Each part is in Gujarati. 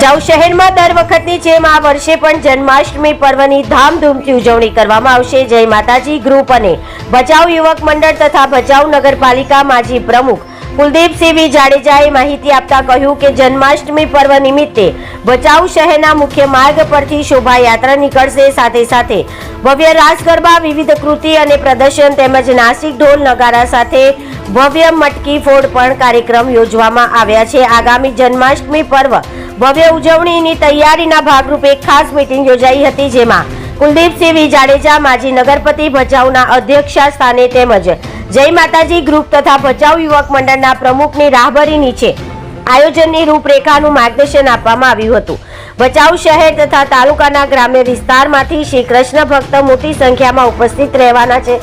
ભચાઉ શહેરમાં દર વખતની જેમ આ વર્ષે પણ જન્માષ્ટમી પર્વની ધામધૂમથી ઉજવણી કરવામાં આવશે. જય માતાજી ગ્રુપ અને ભચાઉ યુવક મંડળ તથા ભચાઉ નગરપાલિકા માજી પ્રમુખ કુલદીપસિંહ જાડેજાએ માહિતી આપતા કહ્યું કે જન્માષ્ટમી પર્વ નિમિત્તે ભચાઉ શહેરના મુખ્ય માર્ગ પરથી શોભાયાત્રા નીકળશે. સાથે સાથે ભવ્ય રાસ ગરબા વિવિધ કૃતિ અને પ્રદર્શન તેમજ નાસિક ઢોલ નગારા સાથે ભવ્ય મટકી ફોડ પણ કાર્યક્રમ યોજવામાં આવ્યા છે. આગામી જન્માષ્ટમી પર્વ ભવ્ય ઉજવણીની તૈયારીના ભાગરૂપે ખાસ મીટિંગ યોજાઈ હતી જેમાં કુલદીપસિંહ જાડેજા, માજી નગરપતિ, ભચાઉના અધ્યક્ષા સ્થાને તેમજ જય માતાજી ગ્રુપ તથા ભચાઉ યુવક મંડળના પ્રમુખની રાહબરી નીચે આયોજનની રૂપરેખાનું માર્ગદર્શન આપવામાં આવ્યું હતું. ભચાઉ શહેર તથા તાલુકાના ગ્રામ્ય વિસ્તારમાંથી શ્રી કૃષ્ણ ભક્ત મોટી સંખ્યામાં ઉપસ્થિત રહેવાના છે.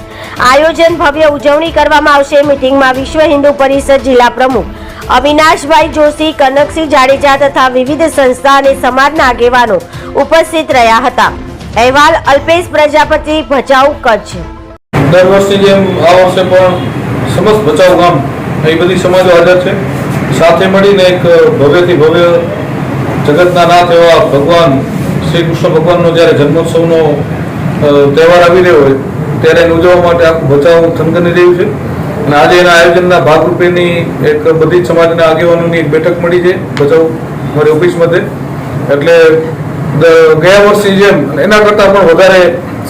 આયોજન ભવ્ય ઉજવણી કરવામાં આવશે. મિટિંગમાં વિશ્વ હિન્દુ પરિષદ જિલ્લા પ્રમુખ અવિનાશભાઈ જોશી, કનકસિંહ જાડેજા તથા વિવિધ સંસ્થા અને સમાજના આગેવાનો ઉપસ્થિત રહ્યા હતા. અહેવાલ અલ્પેશ પ્રજાપતિ, ભચાઉ, કચ્છ. દર વર્ષની જેમ આ વર્ષે પણ સમસ્ત ભચાઉ ગામ એ બધી સમાજો હાજર છે. સાથે મળીને એક ભવ્યથી ભવ્ય જગતના નાથ એવા ભગવાન શ્રી કૃષ્ણ ભગવાનનો જ્યારે જન્મોત્સવનો તહેવાર આવી રહ્યો હોય, ત્યારે ઉજવવા માટે આખું ભચાઉ થનગની રહ્યું છે. અને આજે એના આયોજનના ભાગરૂપેની એક બધી જ સમાજના આગેવાનોની એક બેઠક મળી છે બચાવ મારી ઓફિસ મધ્યે એટલે ગયા વર્ષની જેમ એના કરતાં પણ વધારે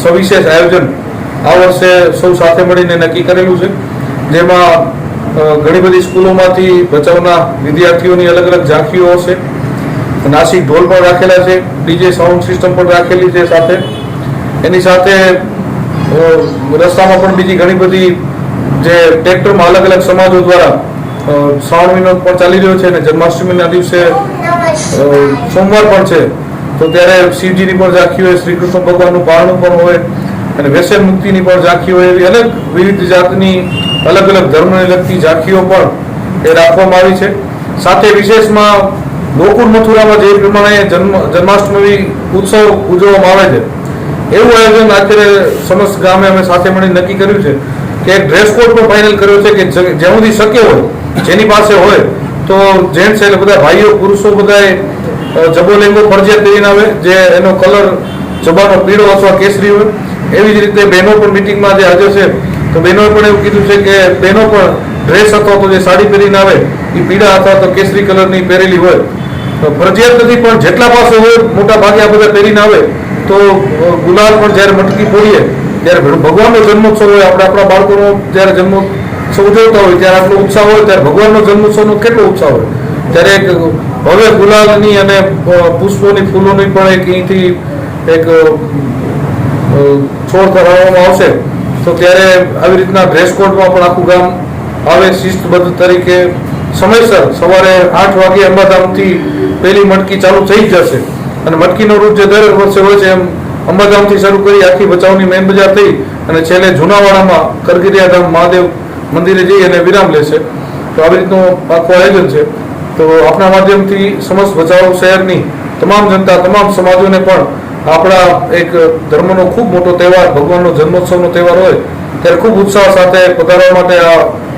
સવિશેષ આયોજન આ વર્ષે સૌ સાથે મળીને નક્કી કરેલું છે. જેમાં ઘણી બધી સ્કૂલોમાંથી બચાવના વિદ્યાર્થીઓની અલગ અલગ ઝાંખીઓ હશે. નાસિક ઢોલ પણ રાખેલા છે, ડીજે સાઉન્ડ સિસ્ટમ પણ રાખેલી છે સાથે. એની સાથે રસ્તામાં પણ બીજી ઘણી બધી જે ટ્રેક્ટરમાં અલગ અલગ સમાજો દ્વારા શ્રાવણ મહિનો પણ ચાલી રહ્યો છે અને જન્માષ્ટમીના દિવસે સોમવાર પણ છે. તો ત્યારે શિવજીની પણ ઝાંખી હોય શ્રી કૃષ્ણ ભગવાનનું પારણું પણ હોય અને વ્યસન મુક્તિની પણ ઝાંખી હોય એવી અનેક વિવિધ જાતની અલગ અલગ ધર્મને લગતી ઝાંખીઓ પણ એ રાખવામાં આવી છે. સાથે વિશેષમાં ગોકુળ મથુરામાં જે પ્રમાણે જન્મ, જન્માષ્ટમી ઉત્સવ ઉજવવામાં આવે છે. એવું આયોજન અત્યારે સમસ્ત ગામે અમે સાથે મળી નક્કી કર્યું છે. કે ડ્રેસ કોડ પણ ફાઇનલ કર્યો છે કે જ્યાં સુધી શક્ય હોય, જેની પાસે હોય, તો જેન્ટ્સ એટલે બધા ભાઈઓ, પુરુષો બધાએ જબો લેંગો, ફરજિયાત પહેરીને આવે, જે એનો કલર જબાનો પીળો અથવા કેસરી હોય. એવી જ રીતે બહેનો પણ મિટિંગમાં જે હાજર છે. તો બહેનોએ પણ એવું કીધું છે કે બહેનો પણ ડ્રેસ અથવા તો જે સાડી પહેરીને આવે, એ પીળા અથવા તો કેસરી કલરની પહેરેલી હોય. તો ફરજિયાત નથી, પણ જેટલા પાસે હોય, મોટા ભાગે આ બધા પહેરીને આવે, તો ગુલાલ પણ જ્યારે મટકી ફોડીએ ત્યારે ભગવાનનો જન્મોત્સવ હોય, આપણે આપણા બાળકોનો જ્યારે જન્મોત્સવ ઉજવતા હોય, ત્યારે આટલો ઉત્સાહ હોય, ત્યારે ભગવાનનો જન્મોત્સવનો કેટલો ઉત્સાહ હોય? ત્યારે એક ભવ્ય ગુલાલની અને પુષ્પોની ફૂલોની પણ એક અહીંથી એક છોડ ધરાવવામાં આવશે. તો ત્યારે આવી રીતના ડ્રેસ પણ આખું ગામ આવે શિસ્તબદ્ધ તરીકે. સમયસર સવારે આઠ વાગે અંબાધામથી પહેલી મટકી ચાલુ થઈ જ જશે. અને મટકીનો રૂટ જે દર વર્ષે હોય છે એમ અંબાધામથી શરૂ કરી આખી બચાવની મેન બજાર થઈ અને છેલ્લે જુનાવાડામાં કરગીરિયાધામ મહાદેવ મંદિરે જઈ અને વિરામ લેશે તો આવી રીતનું આખું આયોજન છે. તો આપણા માધ્યમથી સમસ્ત ભચાઉ શહેરની તમામ જનતા, તમામ સમાજોને પણ આપણા એક ધર્મનો ખૂબ મોટો તહેવાર, ભગવાનનો જન્મોત્સવનો તહેવાર હોય, ત્યારે ખૂબ ઉત્સાહ સાથે પધારવા માટે આ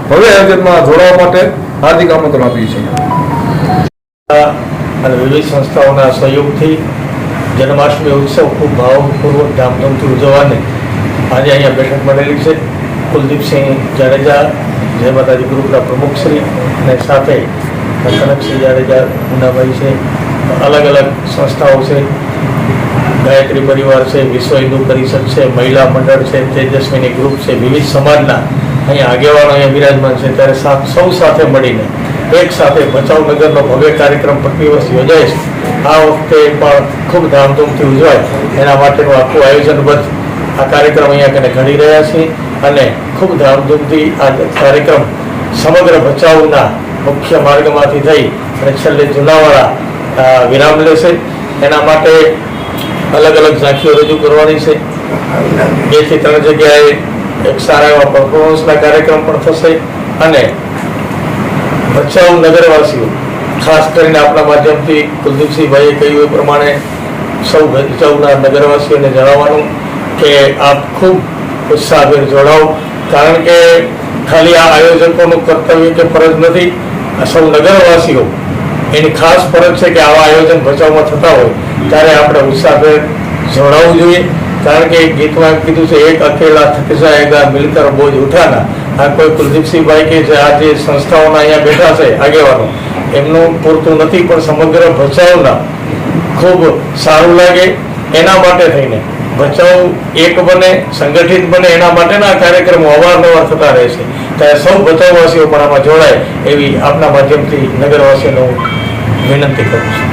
ભવ્ય આયોજનમાં જોડાવા માટે હાર્દિક આમંત્રણ આપીએ છીએ. અને વિવિધ સંસ્થાઓના સહયોગથી જન્માષ્ટમી ઉત્સવ ખૂબ ભાવપૂર્વક ધામધૂમથી ઉજવવાની આજે અહીંયા બેઠક મળેલી છે. કુલદીપસિંહ જાડેજા, જય માતાજી ગ્રુપના પ્રમુખશ્રી અને સાથે કનકસિંહ જાડેજા મુનાભાઈ છે. અલગ અલગ સંસ્થાઓ છે. ગાયત્રી પરિવાર છે, વિશ્વ હિન્દુ પરિષદ છે, મહિલા મંડળ છે, તેજસ્વીની ગ્રુપ છે. વિવિધ સમાજના અહીંયા આગેવાનો અહીંયા બિરાજમાન છે. ત્યારે સા- સાથે મળીને એક સાથે ભચાઉ નગરનો ભવ્ય કાર્યક્રમ પ્રતિવર્ષ યોજાય છે. આ વખતે પણ ખૂબ ધામધૂમથી ઉજવાય. એના માટેનું આખું આયોજનબદ્ધ આ કાર્યક્રમ અહીંયા કને ઘડી રહ્યા છે અને ખૂબ ધામધૂમથી આ કાર્યક્રમ સમગ્ર ભચાઉના મુખ્ય માર્ગમાંથી થઈ અને છેલ્લે જુનાવાડા વિરામ લેશે. એના માટે અલગ અલગ ઝાંખીઓ રજૂ કરવાની છે. બેથી ત્રણ જગ્યાએ એક સારા એવા પરફોર્મન્સના કાર્યક્રમ પણ થશે. અને ભચાઉ નગરવાસીઓ ખાસ કરીને આપણા માધ્યમથી કુલદીપસિંહભાઈએ કહ્યું એ પ્રમાણે સૌ સૌના નગરવાસીઓને જણાવવાનું કે આપ ખૂબ ઉત્સાહભેર જોડાઓ. કારણ કે ખાલી આ આયોજકોનું કર્તવ્ય કે ફરજ નથી, આ સૌ નગરવાસીઓ, એની ખાસ ફરજ છે કે આવા આયોજન ભચાઉમાં થતા હોય. ત્યારે આપણે ઉત્સાહભેર જોડાવવું જોઈએ. કારણ કે ગીતમાં કીધું છે, એક અકેલા થક જાયગા મિલકર બોજ ઉઠાના. આ કોઈ કુલદીપસિંહભાઈ કે જે આ જે સંસ્થાઓના અહીંયા બેઠા છે આગેવાનો એમનું પૂરતું નથી, પણ સમગ્ર ભચાઉના ખૂબ સારું લાગે એના માટે થઈને. ભચાઉ એક બને, સંગઠિત બને એના માટેના કાર્યક્રમો અવારનવાર થતા રહે છે. ત્યારે સૌ ભચાઉવાસીઓ પણ આમાં જોડાય એવી આપના માધ્યમથી નગરવાસીઓને હું વિનંતી કરું છું.